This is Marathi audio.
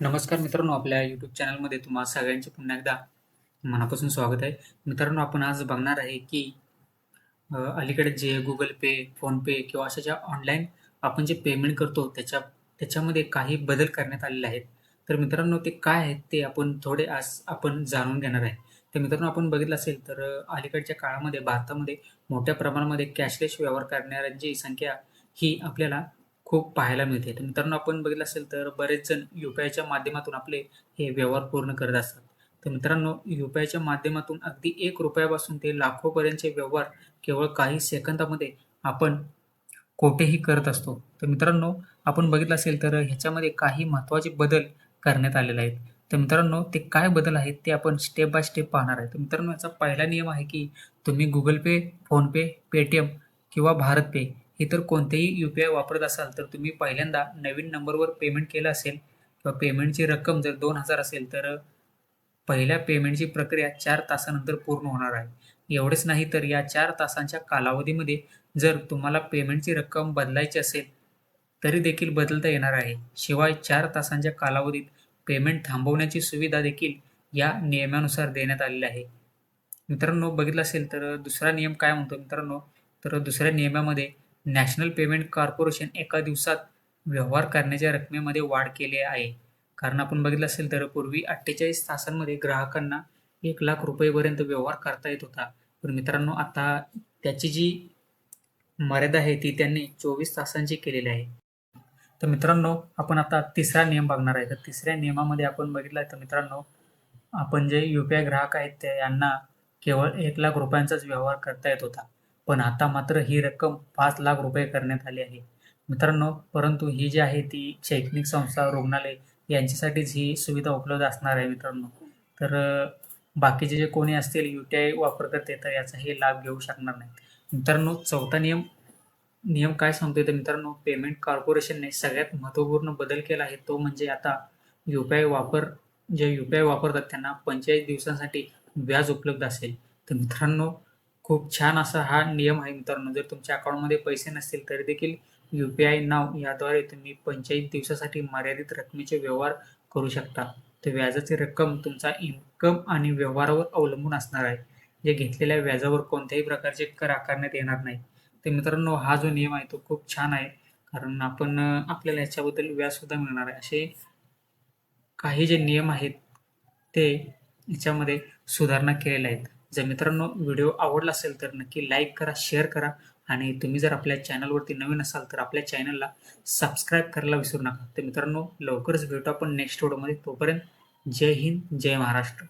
नमस्कार मित्रांनो, आपल्या यूट्यूब चॅनलमध्ये तुम्हा सगळ्यांचे पुन्हा एकदा मनापासून स्वागत आहे. मित्रांनो, आपण आज बघणार आहे की अलीकडे जे गुगल पे फोनपे किंवा अशा ज्या ऑनलाईन आपण जे पेमेंट करतो त्याच्या त्याच्यामध्ये काही बदल करण्यात आलेले आहेत. तर मित्रांनो, ते काय आहेत ते आपण थोडे आज आपण जाणून घेणार आहे. तर मित्रांनो, आपण बघितलं असेल तर अलीकडच्या काळामध्ये भारतामध्ये मोठ्या प्रमाणामध्ये कॅशलेस व्यवहार करणाऱ्यांची संख्या ही आपल्याला खूप पाहायला मिळते. तर मित्रांनो, आपण बघितलं असेल तर बरेच जण यू-पी-आयच्या माध्यमातून आपले हे व्यवहार पूर्ण करत असतात. तर मित्रांनो, यू-पी-आयच्या माध्यमातून अगदी एक रुपयापासून ते लाखोपर्यंतचे व्यवहार केवळ काही सेकंदामध्ये आपण कोठेही करत असतो. तर मित्रांनो, आपण बघितलं असेल तर ह्याच्यामध्ये काही महत्त्वाचे बदल करण्यात आलेले आहेत. तर मित्रांनो, ते काय बदल आहेत ते आपण स्टेप बाय स्टेप पाहणार आहे. तर मित्रांनो, याचा पहिला नियम आहे की तुम्ही गुगल पे फोनपे पेटीएम किंवा भारत पे इतर कोणतेही यू-पी-आय वापरत असाल तर तुम्ही पहिल्यांदा नवीन नंबरवर पेमेंट केलं असेल किंवा पेमेंटची रक्कम जर दोन हजार असेल तर पहिल्या पेमेंटची प्रक्रिया चार तासानंतर पूर्ण होणार आहे. एवढेच नाही तर या चार तासांच्या कालावधीमध्ये जर तुम्हाला पेमेंटची रक्कम बदलायची असेल, तरी देखील बदलता येणार आहे. शिवाय चार तासांच्या कालावधीत पेमेंट थांबवण्याची सुविधा देखील या नियमानुसार देण्यात आलेली आहे. मित्रांनो, बघितलं असेल तर दुसरा नियम काय म्हणतो मित्रांनो, तर दुसऱ्या नियमामध्ये नॅशनल पेमेंट कॉर्पोरेशन एका दिवसात व्यवहार करण्याच्या रकमेमध्ये वाढ केली आहे. कारण आपण बघितलं असेल तर पूर्वी 48 तासांमध्ये ग्राहकांना एक लाख रुपयेपर्यंत व्यवहार करता येत होता. पण मित्रांनो, आता त्याची जी मर्यादा आहे ती त्यांनी 24 तासांची केलेली आहे. तर मित्रांनो, आपण आता तिसरा नियम बघणार आहे. तर तिसऱ्या नियमामध्ये आपण बघितलं तर मित्रांनो, आपण जे यू-पी-आय ग्राहक आहेत ते यांना केवळ ₹1,00,000चाच व्यवहार करता येत होता. पण आता मात्र ही रक्कम पाच लाख रुपये करण्यात आली आहे. मित्रांनो, परंतु ही जी आहे ती शैक्षणिक संस्था, रुग्णालय यांच्यासाठीच ही सुविधा उपलब्ध असणार आहे मित्रांनो. तर बाकीचे जे कोणी असतील यू-पी-आय वापरकर्ते तर याचाही लाभ घेऊ शकणार नाहीत. मित्रांनो, चौथा नियम नियम काय सांगतोय तर मित्रांनो, पेमेंट कॉर्पोरेशनने सगळ्यात महत्त्वपूर्ण बदल केला आहे तो म्हणजे आता यू-पी-आय वापर जे यू-पी-आय वापरतात त्यांना 45 दिवसांसाठी व्याज उपलब्ध असेल. तर मित्रांनो, खूप छान असा हा नियम आहे मित्रांनो. जर तुमच्या अकाउंटमध्ये पैसे नसतील तरी देखील यू-पी-आय नाव याद्वारे तुम्ही 45 दिवसासाठी मर्यादित रकमेचे व्यवहार करू शकता. तर व्याजाची रक्कम तुमचा इन्कम आणि व्यवहारावर अवलंबून असणार आहे. जे घेतलेल्या व्याजावर कोणत्याही प्रकारचे कर आकारण्यात येणार नाही. तर मित्रांनो, हा जो नियम आहे तो खूप छान आहे. कारण आपण आपल्याला याच्याबद्दल व्याजसुद्धा मिळणार आहे. असे काही जे नियम आहेत ते याच्यामध्ये सुधारणा केलेल्या आहेत. जर मित्रांनो व्हिडिओ आवडला असेल तर नक्की लाईक करा, शेअर करा आणि तुम्ही जर आपल्या चॅनलवरती नवीन असाल तर आपल्या चॅनलला सबस्क्राईब करायला विसरू नका. तर मित्रांनो, लवकरच भेटू आपण नेक्स्ट व्हिडिओमध्ये. तोपर्यंत जय हिंद, जय महाराष्ट्र.